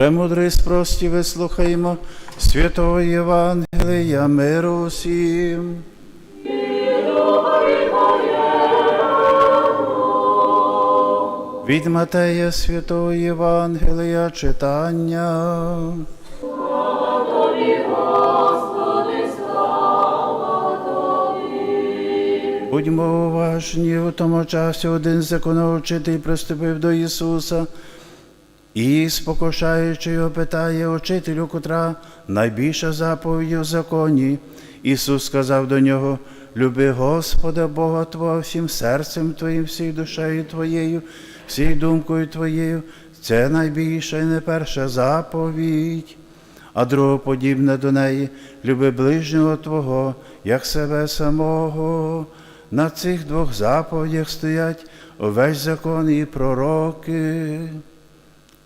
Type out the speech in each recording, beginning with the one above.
Премудрий спрості вислухаймо святого Євангелія миру всім. Від Матея святого Євангелія читання. Будьмо уважні, у тому часі один законоучитель приступив до Ісуса і, спокушаючи його, питає учителю, котра найбільша заповідь у законі. Ісус сказав до нього: Люби Господа Бога Твого всім серцем Твоїм, всією душею Твоєю, всією думкою Твоєю. Це найбільша і не перша заповідь. А друга подібна до неї, люби ближнього Твого, як себе самого. На цих двох заповідях стоять увесь закон і пророки.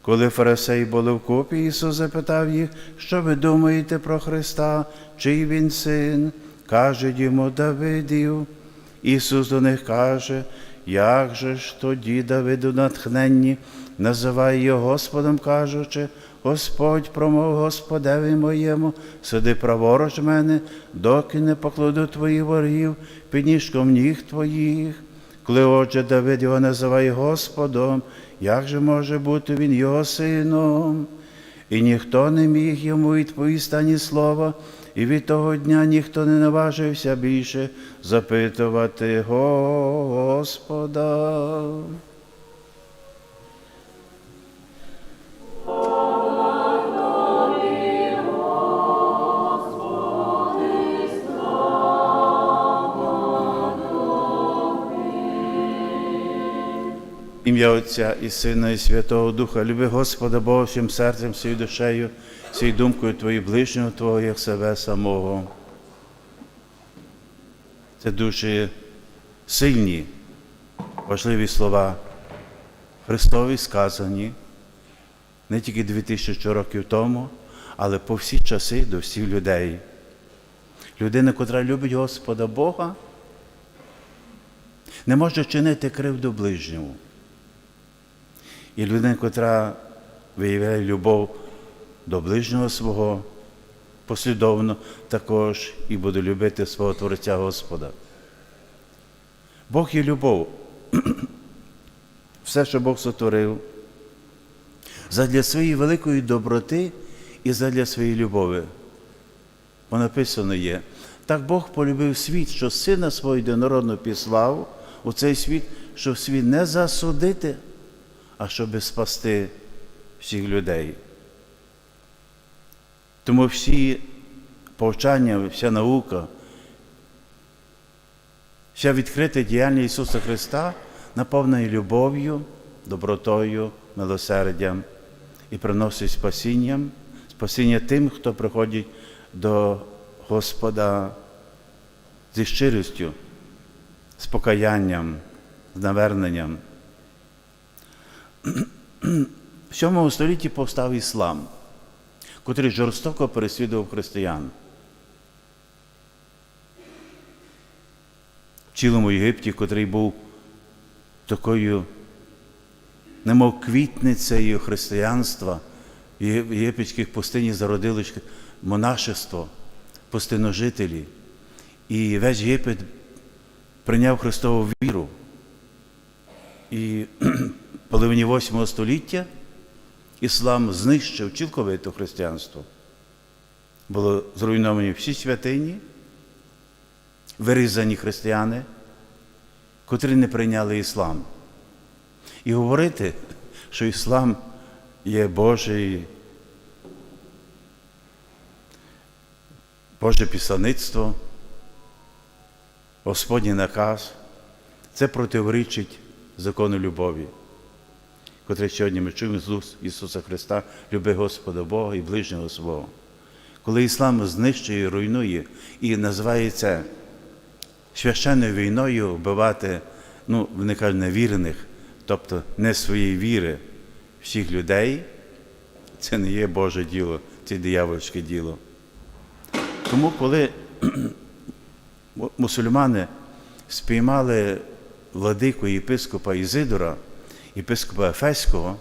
Коли фарисеї були вкупі, Ісус запитав їх, що ви думаєте про Христа, чий він син? Кажуть йому Давидів. Ісус до них каже, як же ж тоді Давиду натхненні, називає його Господом, кажучи, Господь промов Господеві моєму, сиди праворуч мене, доки не покладу твоїх ворогів під ніжком ніг твоїх. Коли отже Давид його називає Господом, як же може бути він його сином? І ніхто не міг йому відповісти ані слова, і від того дня ніхто не наважився більше запитувати Господа. Ім'я Отця і Сина, і Святого Духа, люби Господа Бога всім серцем, всією душею, всією думкою Твою ближнього Твого, як себе самого. Це дуже сильні, важливі слова, Христові сказані не тільки 2000 років тому, але по всі часи до всіх людей. Людина, котра любить Господа Бога, не може чинити кривду ближньому. І людина, котра виявляє любов до ближнього свого, послідовно також і буде любити свого Творця Господа. Бог є любов. Все, що Бог сотворив, задля своєї великої доброти і задля своєї любові. Бо написано є, так Бог полюбив світ, що сина свого єдинородного післав у цей світ, щоб світ не засудити, а щоб спасти всіх людей. Тому всі повчання, вся наука, вся відкрита діяльність Ісуса Христа наповнена любов'ю, добротою, милосердям і приносить спасінням, спасіння тим, хто приходить до Господа зі щирістю, з покаянням, з наверненням. В 7 столітті повстав іслам, котрий жорстоко переслідував християн. В цілому Єгипті, котрий був такою, немов квітницею християнства, в єгипетських пустині зародилось монашество, пустиножителі. І весь Єгипет прийняв Христову віру. І половині 8 століття іслам знищив цілковито християнство. Було зруйновані всі святині, вирізані християни, котрі не прийняли іслам. І говорити, що іслам є Божий, Боже післаництво, Господній наказ, це противорічить закону любові, котре сьогодні ми чуємо з уст Ісуса Христа, люби Господа Бога і ближнього свого. Коли іслам знищує, руйнує і називає це священною війною вбивати, ну, вони кажуть, невірених, тобто не своєї віри всіх людей, це не є Боже діло, це диявольське діло. Тому, коли мусульмани спіймали владику єпископа Ізидора, єпископа Ефеського,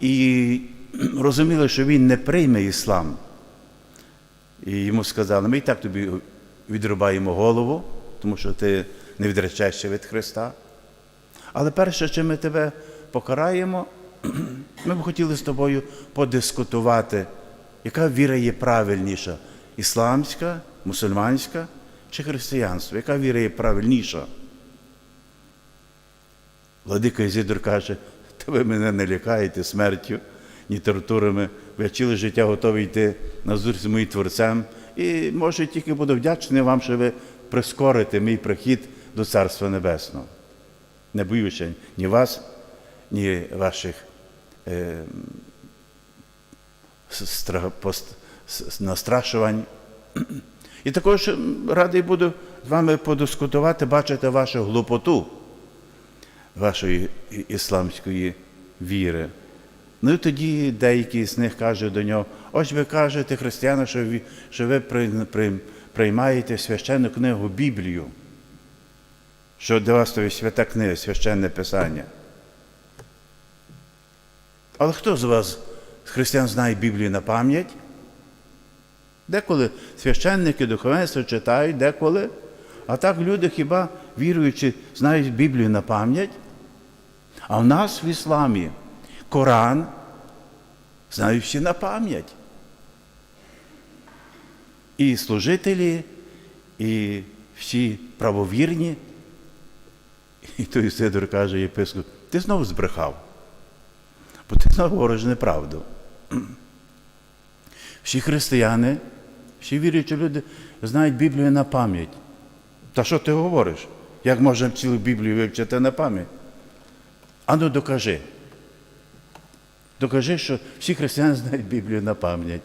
і розуміли, що він не прийме іслам. І йому сказали, ми і так тобі відрубаємо голову, тому що ти не відречешся від Христа. Але перше, чим ми тебе покараємо, ми б хотіли з тобою подискутувати, яка віра є правильніша ісламська, мусульманська чи християнство? Яка віра є правильніша? Владика Ізідор каже, та ви мене не лякаєте смертю, ні тортурами. Ви ціле життя готові йти на зустріч з моїм творцем. І може тільки буду вдячний вам, що ви прискорите мій прихід до Царства Небесного. Не боюся ні вас, ні ваших е, стра- пост- настрашувань. І також радий буду з вами подискутувати, бачити вашу глупоту вашої ісламської віри. Ну і тоді деякі з них кажуть до нього, ось ви кажете, християни, що ви, що ви при- при- приймаєте священну книгу Біблію, що для вас то є свята книга, священне писання. Але хто з вас, християн, знає Біблію на пам'ять? Деколи священники, духовенство читають, деколи. А так люди хіба віруючи, знають Біблію на пам'ять? А в нас в ісламі Коран знають всі на пам'ять. І служителі, і всі правовірні. І той Сидор каже єпископ, ти знову збрехав, бо ти знову говориш неправду. Всі християни, всі віруючі люди знають Біблію на пам'ять. Та що ти говориш? Як можна цілу Біблію вивчити на пам'ять? Ану докажи. Докажи, що всі християни знають Біблію на пам'ять.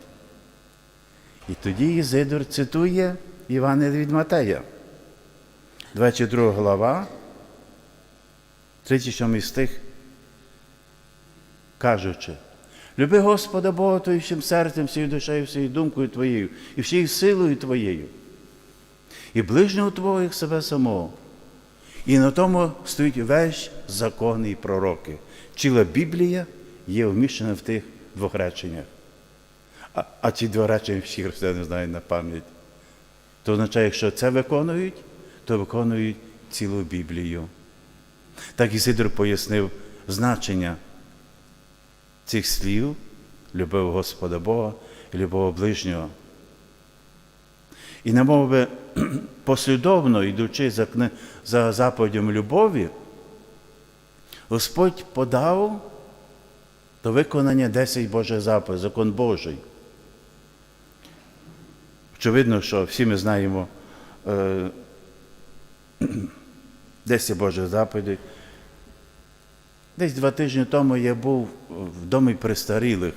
І тоді Ізидор цитує Івана від Матея, 22 глава, 37 стих, кажучи, люби Господа Бога твоїм всім серцем, всією душею, всією думкою твоєю, і всією силою твоєю, і ближнього твого як себе самого. І на тому стоїть весь закон і пророки. Ціла Біблія є вміщена в тих двох реченнях. А, а ці два речення всі християни знають на пам'ять. То означає, якщо це виконують, то виконують цілу Біблію. Так Ісидор пояснив значення цих слів, любив Господа Бога і любов ближнього. І немов би послідовно йдучи за, за заповідям любові, Господь подав до виконання 10 Божих заповідей, закон Божий. Очевидно, що всі ми знаємо е, 10 Божих заповідей. Десь два тижні тому я був в домі престарілих.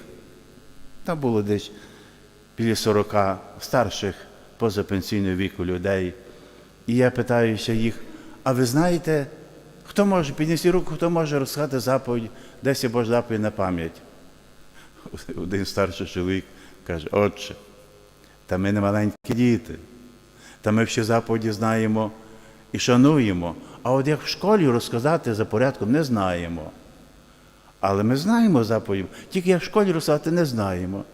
Там було десь біля 40 старших позапенсійного віку людей. І я питаюся їх, а ви знаєте, хто може піднести руку, хто може розказати заповідь, десь є Божа заповідь на пам'ять? Один старший чоловік каже, отче, та ми не маленькі діти, та ми всі заповіді знаємо і шануємо. А от як в школі розказати за порядком не знаємо. Але ми знаємо заповідь, тільки як в школі розказати не знаємо.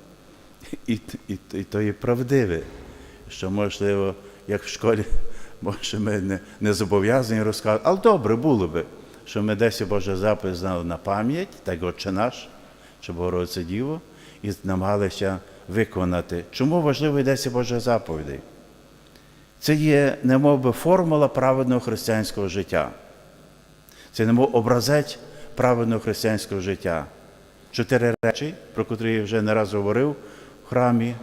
І, і, і то є правдиве, що, можливо, як в школі, може, ми не, не зобов'язані розказати. Але добре було би, що ми десь Божа заповідь знали на пам'ять, так Отче наш, чи Богородиця Діво, і намагалися виконати. Чому важливо йдеться Божа заповідей? Це є, немов би, формула праведного християнського життя. Це немов образець праведного християнського життя. Чотири речі, про котрі я вже не раз говорив в храмі,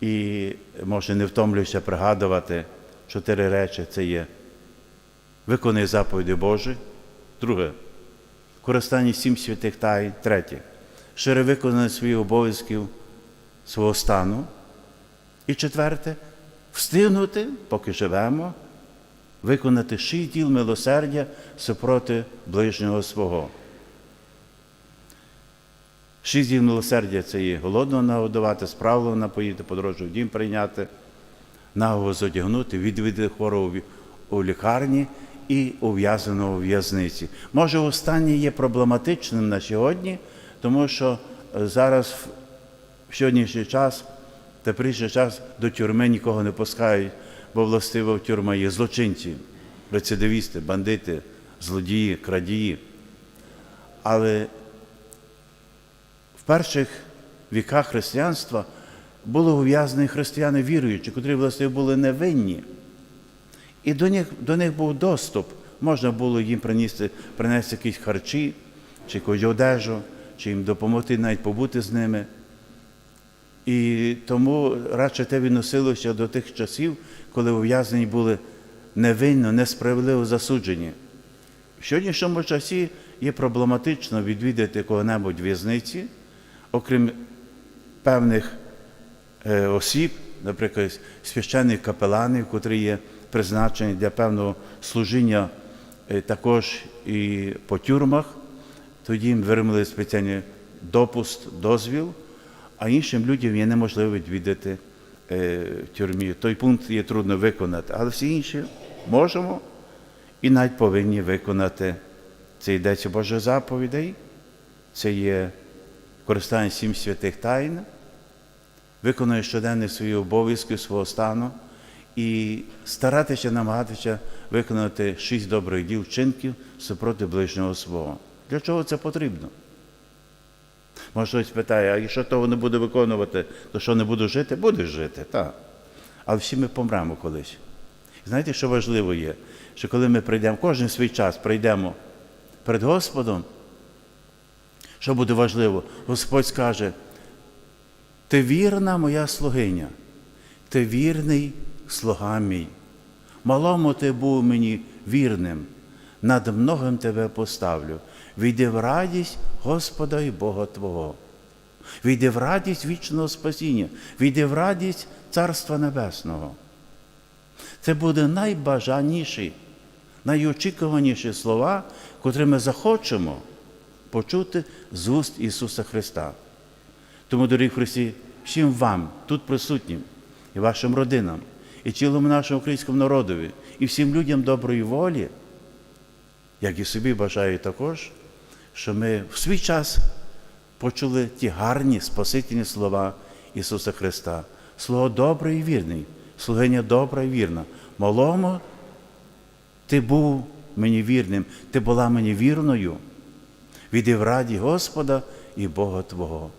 і може не втомлююся пригадувати. Чотири речі це є виконай заповіді Божі. Друге користання сім святих тайн. Третє шире виконання своїх обов'язків свого стану. І четверте встигнути, поки живемо, виконати шість діл милосердя супроти ближнього свого. Шість діл милосердя це є голодного нагодувати, справного напоїти, подорожу в дім прийняти, наго зодягнути, відвідати хворого у лікарні і ув'язаного в'язниці. Може, останнє є проблематичним на сьогодні, Тому що е, зараз в сьогоднішній час, теперішній час до тюрми нікого не пускають, бо властиво в тюрма є злочинці, рецидивісти, бандити, злодії, крадії. Але перших віках християнства були ув'язнені християни віруючі, котрі власне були невинні. І до них, до них був доступ. Можна було їм принести, принести якісь харчі, чи якусь одежу, чи їм допомогти навіть побути з ними. І тому радше те відносилося до тих часів, коли ув'язнені були невинно, несправедливо засуджені. В сьогоднішньому часі є проблематично відвідати кого-небудь в'язниці, окрім певних е, осіб, наприклад, священних капеланів, котрі є призначені для певного служіння е, також і по тюрмах. Тоді їм виrimали спеціальний допуск, дозвіл, а іншим людям є неможливо відвідати е, в тюрмі. Той пункт є трудно виконати, але всі інші можемо і навіть повинні виконати. Це йдеться Божих заповідей, це є користання сім святих тайн, виконує щоденні свої обов'язки свого стану і старатися, намагатися виконати шість добрих діл вчинків супроти ближнього свого. Для чого це потрібно? Може, хтось питає, а якщо того не буду виконувати, то що не буду жити? Будеш жити, так. Але всі ми помремо колись. Знаєте, що важливо є? Що коли ми прийдемо, кожен свій час прийдемо перед Господом, що буде важливо? Господь скаже, ти вірна моя слугиня, ти вірний слуга мій. Малому ти був мені вірним, над многим тебе поставлю. Війди в радість Господа і Бога Твого. Війди в радість вічного спасіння, війди в радість Царства Небесного. Це буде найбажаніші, найочікуваніші слова, котрі ми захочемо почути з уст Ісуса Христа. Тому, дорогі Христі, всім вам, тут присутнім, і вашим родинам, і цілому нашому українському народові, і всім людям доброї волі, як і собі бажаю також, що ми в свій час почули ті гарні спасительні слова Ісуса Христа. Слово добре і вірний, слугиня добра і вірна. Малому ти був мені вірним, ти була мені вірною. Віди в раді Господа і Бога Твого.